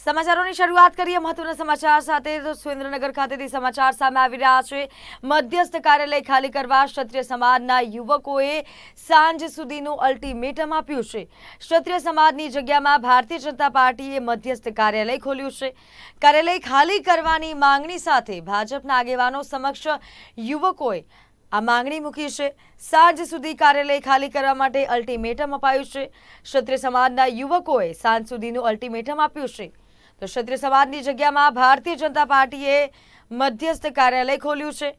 સમાચારોની શરૂઆત કરીએ મહત્વના સમાચાર સાથે. તો સુરેન્દ્રનગર ખાતેથી સમાચાર સામે આવી રહ્યા છે. મધ્યસ્થ કાર્યાલય ખાલી કરવા ક્ષત્રિય સમાજના યુવકોએ સાંજ સુધીનું અલ્ટિમેટમ આપ્યું છે. ક્ષત્રિય સમાજની જગ્યામાં ભારતીય જનતા પાર્ટીએ મધ્યસ્થ કાર્યાલય ખોલ્યું છે. કાર્યાલય ખાલી કરવાની માંગણી સાથે ભાજપના આગેવાનો સમક્ષ યુવકોએ આ માંગણી મૂકી છે. સાંજ સુધી કાર્યાલય ખાલી કરવા માટે અલ્ટિમેટમ અપાયું છે. ક્ષત્રિય સમાજના યુવકોએ સાંજ સુધીનું અલ્ટિમેટમ આપ્યું છે. તો ક્ષત્રિય સમાજની જગ્યામાં ભારતીય જનતા પાર્ટીએ મધ્યસ્થ કાર્યાલય ખોલ્યું છે.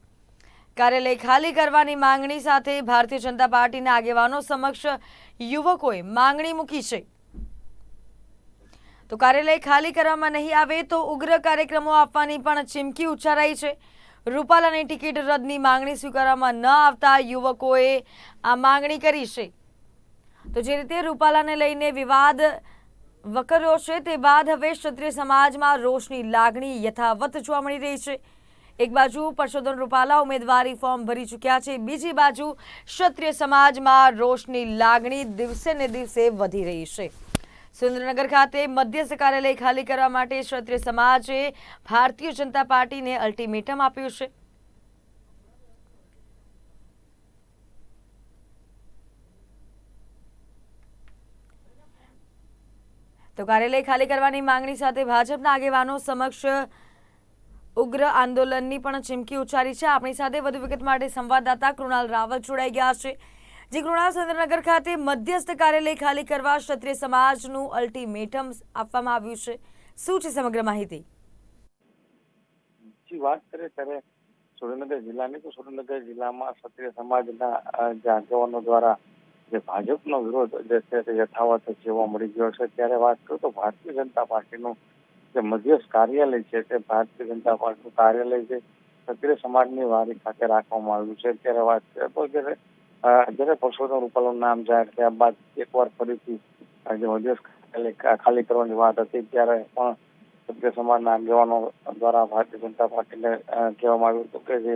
કાર્યાલય ખાલી કરવાની માંગણી સાથે ભારતીય જનતા પાર્ટીના આગેવાનો સમક્ષ યુવકોએ માંગણી મૂકી છે. તો કાર્યાલય ખાલી કરવામાં નહીં આવે તો ઉગ્ર કાર્યક્રમો આપવાની પણ ચીમકી ઉચ્ચારાઈ છે. રૂપાલાની ટિકિટ રદની માંગણી સ્વીકારવામાં ન આવતા યુવકોએ આ માંગણી કરી છે. તો જે રીતે રૂપાલાને લઈને વિવાદ વકર્યો છે તે બાદ હવે ક્ષત્રિય સમાજમાં રોષની લાગણી યથાવત જોવા મળી રહી છે. એક બાજુ પરસોત્તમ રૂપાલા ઉમેદવારી ફોર્મ ભરી ચૂક્યા છે, બીજી બાજુ ક્ષત્રિય સમાજમાં રોષની લાગણી દિવસે ને દિવસે વધી રહી છે. સુરેન્દ્રનગર ખાતે મધ્યસ્થ કાર્યાલય ખાલી કરવા માટે ક્ષત્રિય સમાજે ભારતીય જનતા પાર્ટીને અલ્ટિમેટમ આપ્યું છે. તો કાર્યાલય ખાલી કરવાની માંગણી સાથે ભાજપના આગેવાનો સમક્ષ ઉગ્ર આંદોલનની પણ ચીમકી ઉચ્ચારી છે. આપણી સાથે વધુ વિગત માટે સંવાદદાતા કૃણાલ રાવલ જોડાઈ ગયા છે. જે કૃણાલ સુરેન્દ્રનગર ખાતે મધ્યસ્થ કાર્યાલય ખાલી કરવા ક્ષત્રિય સમાજનું અલ્ટિમેટમ આપવામાં આવ્યું છે. શું છે સમગ્ર માહિતી? વાત કરે ત્યારે સુરેન્દ્રનગર જિલ્લાની. તો સુરેન્દ્રનગર જિલ્લામાં ક્ષત્રિય સમાજના આગેવાનો દ્વારા જે ભાજપનો વિરોધ જે છે યથાવત જોવા મળી ગયો છે. ત્યારે વાત કરું તો ભારતીય જનતા પાર્ટીનું જે મધ્યસ્થ કાર્યાલય છે તે ભારતીય જનતા પાર્ટીનું કાર્યાલય છે. ક્ષત્રિય સમાજની વારી ખાતે રાખવામાં આવ્યું છે. ત્યારે વાત કરીએ તો જ્યારે જ્યારે પરસોત્તમ રૂપાલાનું નામ જાહેર થયા બાદ એકવાર ફરીથી જે મધ્યસ્થ કાર્યાલય ખાલી કરવાની વાત હતી, ત્યારે પણ ક્ષત્રિય સમાજના આગેવાનો દ્વારા ભારતીય જનતા પાર્ટીને કહેવામાં આવ્યું હતું કે જે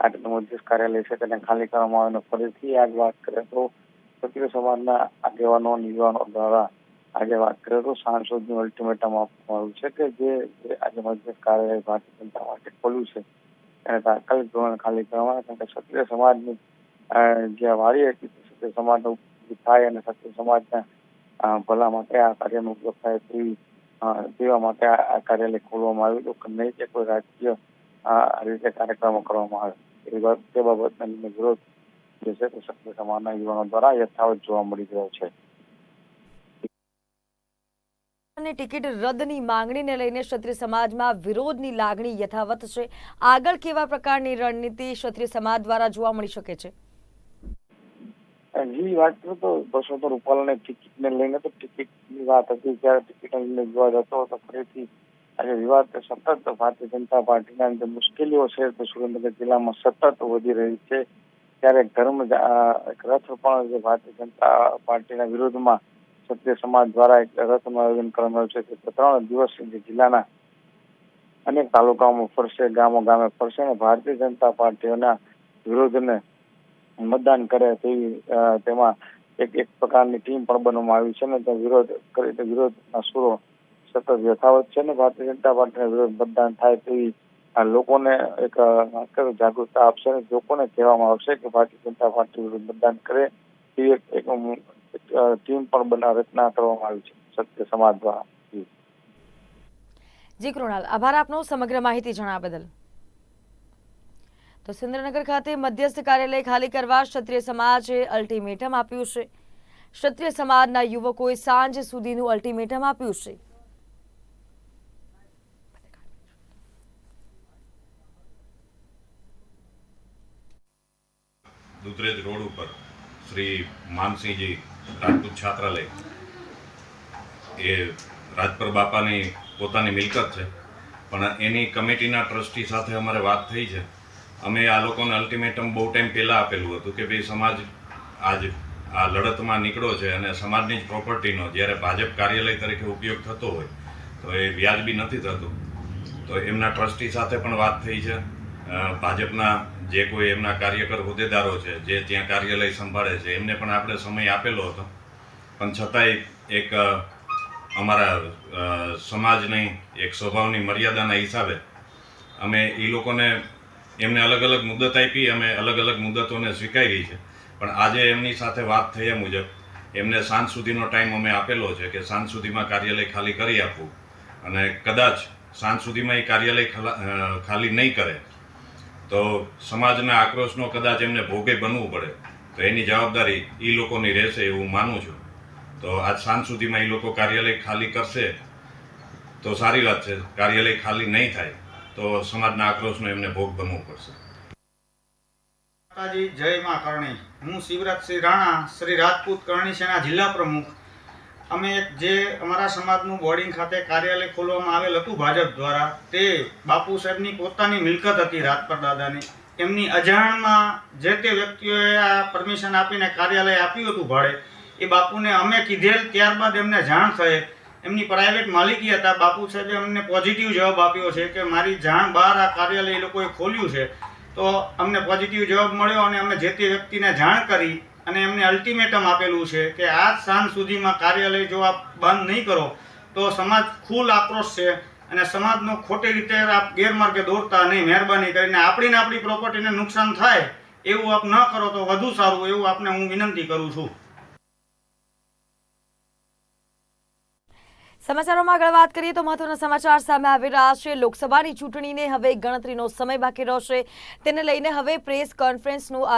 આટલું મધ્યસ્થ કાર્યાલય છે તેને ખાલી કરવામાં આવે અને ફરીથી આજ વાત કરીએ તો ક્ષત્રિય સમાજના આગેવાનો યુવાનો દ્વારા આજે વાત કરીએ તો સાંજ સુધીનું અલ્ટિમેટમ આપવામાં આવ્યું છે કે જે આજે મધ્યસ્થ કાર્યાલય ભારતીય જનતા માટે ખોલ્યું છે એને તાત્કાલિક ધોરણે ખાલી કરવામાં કારણ કે ક્ષત્રિય સમાજની જે વારી હતી ક્ષત્રિય સમાજનો ઉપયોગ થાય અને ક્ષત્રિય સમાજના ભલા માટે આ કાર્યનો ઉપયોગ થાય તેવી તેવા માટે આ કાર્યાલય ખોલવામાં આવ્યું હતું નહીં કે કોઈ રાજકીય રીતે કાર્યક્રમો કરવામાં આવે એ બાબતનો વિરોધ જે છે તે ક્ષત્રિય સમાજના યુવાનો દ્વારા યથાવત જોવા મળી રહ્યો છે. અને ટિકિટ રદની માંગણીને લઈને ક્ષત્રિય સમાજમાં વિરોધની લાગણી યથાવત છે. આગળ કેવા પ્રકારની રણનીતિ ક્ષત્રિય સમાજ દ્વારા જોવા મળી શકે છે? જી વાત કરું તો પરસોત્તમ રૂપાલાને ટિકિટને લઈને તો ટિકિટની વાત હતી ત્યારે ટિકિટ લઈને વિવાદ હતો. તો ફરીથી આજે વિવાદ સતત ભારતીય જનતા પાર્ટીના અંદર મુશ્કેલીઓ છે તો સુરેન્દ્રનગર જિલ્લામાં સતત વધી રહી છે. ત્યારે ધર્મ રથ પણ ભારતીય જનતા પાર્ટીના વિરોધમાં ક્ષત્રિય સમાજ દ્વારા એક રથનું આયોજન કરવામાં છે. તે ત્રણ દિવસ જિલ્લાના અનેક તાલુકાઓમાં ફરશે, ગામો ગામે ફરશે અને ભારતીય જનતા પાર્ટીઓના વિરોધને મતદાન કરે તેવી તેમાં એક એક પ્રકારની ટીમ પણ બનાવવામાં આવી છે અને તે વિરોધ કરી, વિરોધના સુરો સતત યથાવત છે અને ભારતીય જનતા પાર્ટીના વિરોધ મતદાન થાય તેવી લોકોને એક જાગૃતતા આપશે અને લોકોને કહેવામાં આવશે કે ભારતીય જનતા પાર્ટી વિરુદ્ધ મતદાન કરે. તેવી એક ટીમ પણ બના, રચના કરવામાં આવી છે સત્ય સમાજ દ્વારા. જી કૃણાલ, આભાર આપનો સમગ્ર માહિતી જણાવવા બદલ. તો સુરેન્દ્રનગર ખાતે મધ્યસ્થ કાર્યાલય ખાલી કરવા ક્ષત્રિય સમાજે અલ્ટિમેટમ આપ્યું છે. ક્ષત્રિય સમાજના યુવકોએ સાંજ સુધીનું અલ્ટિમેટમ આપ્યું છે. દુધરેજ રોડ ઉપર શ્રી માનસિંહજી રાજપૂત છાત્રાલય. એ રાજપર બાપાની પોતાની મિલકત છે. પણ એની કમિટીના ટ્રસ્ટી સાથે અમારે વાત થઈ છે. અમે આ લોકોને અલ્ટિમેટમ બહુ ટાઈમ પહેલાં આપેલું હતું કે ભાઈ સમાજ આજ આ લડતમાં નીકળ્યો છે અને સમાજની જ પ્રોપર્ટીનો જ્યારે ભાજપ કાર્યાલય તરીકે ઉપયોગ થતો હોય, તો એ વ્યાજબી નથી થતું. તો એમના ટ્રસ્ટી સાથે પણ વાત થઈ છે. ભાજપના જે કોઈ એમના કાર્યકર હોદ્દેદારો છે, જે ત્યાં કાર્યાલય સંભાળે છે, એમને પણ આપણે સમય આપેલો હતો. પણ છતાંય એક અમારા સમાજની એક સ્વભાવની મર્યાદાના હિસાબે અમે એ લોકોને એમને અલગ અલગ મુદત આપી, અમે અલગ અલગ મુદતોને સ્વીકારી છે. પણ આજે એમની સાથે વાત થયા મુજબ એમને સાંજ સુધીનો ટાઈમ અમે આપેલો છે કે સાંજ સુધીમાં કાર્યાલય ખાલી કરી આપવું. અને કદાચ સાંજ સુધીમાં એ કાર્યાલય ખલા- નહીં કરે તો સમાજના આક્રોશનો કદાચ એમને ભોગે બનવું પડે. તો એની જવાબદારી એ લોકોની રહેશે એવું માનું છું. તો આજ સાંજ સુધીમાં એ લોકો કાર્યાલય ખાલી કરશે. તો સારી વાત છે, કાર્યાલય ખાલી નહીં થાય, તો સમાજના આક્રોશનો એમને ભોગ બનવું પડશે. માતાજી, જય માં કરણી. હું શિવરાજ શ્રી રાણા, શ્રી રાજપૂત કરણી સેના જિલ્લા પ્રમુખ. અમે જે અમારા સમાજનું બોર્ડિંગ ખાતે કાર્યાલય ખોલવામાં આવેલ હતું ભાજપ દ્વારા, તે બાપુ સાહેબની પોતાની મિલકત હતી રાજપર દાદાની. એમની અજાણમાં જે તે વ્યક્તિઓએ આ પરમિશન આપીને કાર્યાલય આપ્યું હતું ભાડે, એ બાપુને અમે કીધેલ ત્યારબાદ એમને જાણ થઈ એમની પ્રાઇવેટ માલિકી હતા. બાપુ સાહેબે અમને પોઝિટિવ જવાબ આપ્યો છે કે મારી જાણ બહાર આ કાર્યાલય એ લોકોએ ખોલ્યું છે. તો અમને પોઝિટિવ જવાબ મળ્યો અને અમે જે તે વ્યક્તિને જાણ કરી અને એમને અલ્ટિમેટમ આપેલું છે કે આજ સાંજ સુધીમાં કાર્યાલય જો આપ બંધ નહીં કરો, તો સમાજ ફૂલ આક્રોશ છે અને સમાજનો ખોટી રીતે આપ ગેરમાર્ગે દોરતા નહીં, મહેરબાની કરીને આપણી આપણી પ્રોપર્ટીને નુકસાન થાય એવું આપ ન કરો તો વધુ સારું એવું આપને હું વિનંતી કરું છું. સમાચારોમાં આગળ વાત કરીએ તો મહત્વના સમાચાર સામે આવી રહ્યા છે. લોકસભાની ચૂંટણીને હવે ગણતરીનો સમય બાકી રહેશે તેને લઈને હવે પ્રેસ કોન્ફરન્સનું